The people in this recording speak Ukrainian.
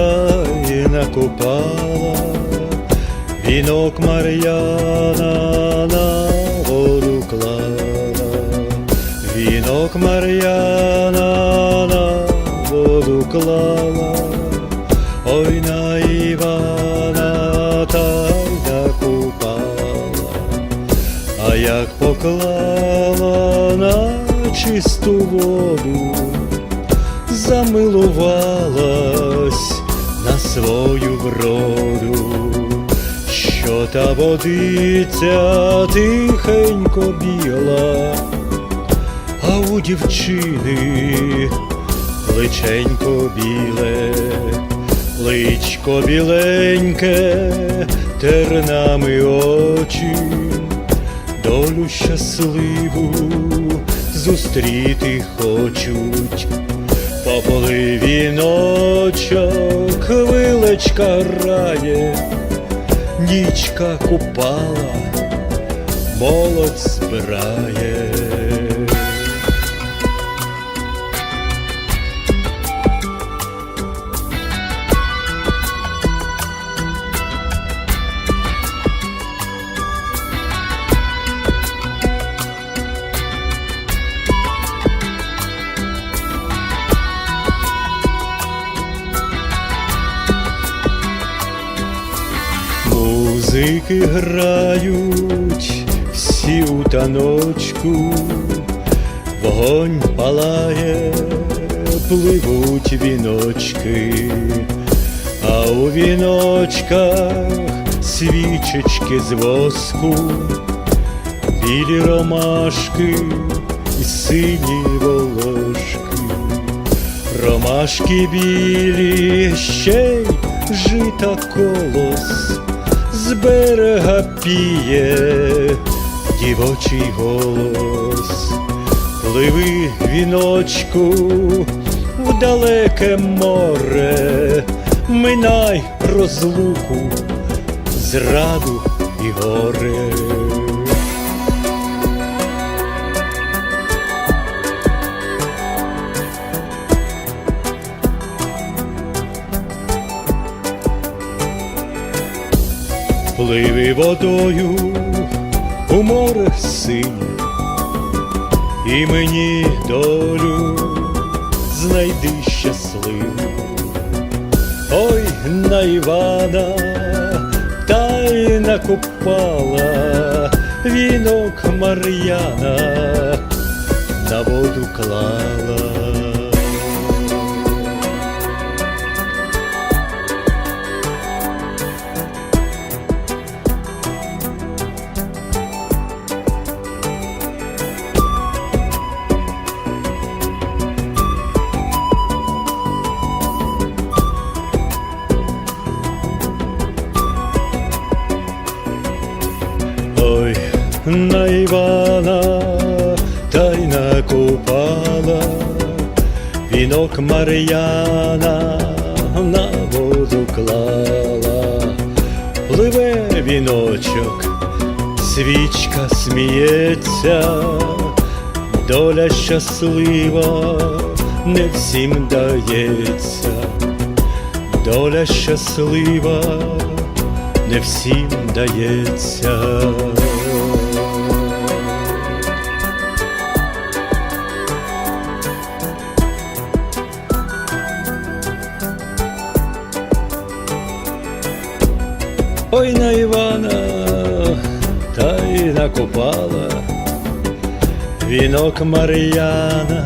Україна купала, вінок Марьяна на воду клала, Венок Марьяна, на воду клала, ой на Івана та накупала, а як поклала на чисту воду, замилувала свою вроду, що та водиця тихенько біла, а у дівчини личенько біле, личко біленьке, тернами очі, долю щасливу зустріти хочуть. Пополи віночок, вилечка рає, нічка купала, молодь збирає. Музики грають всі у таночку, вогонь палає, пливуть віночки, а у віночках свічечки з воску, білі ромашки і сині волошки. Ромашки білі, ще й жита колос, з берега піє дівочий голос, пливи віночку в далеке море, минай розлуку, зраду і горе. Пливи водою у море синє, і мені долю знайди щасливу. Ой, на Івана та й накопала вінок Мар'яна на воду клала. На Івана та й накупала вінок Мар'яна на воду клала, пливе віночок, свічка сміється, доля щаслива не всім дається, доля щаслива не всім дається. Ой на Івана та й накопала вінок Мар'яна.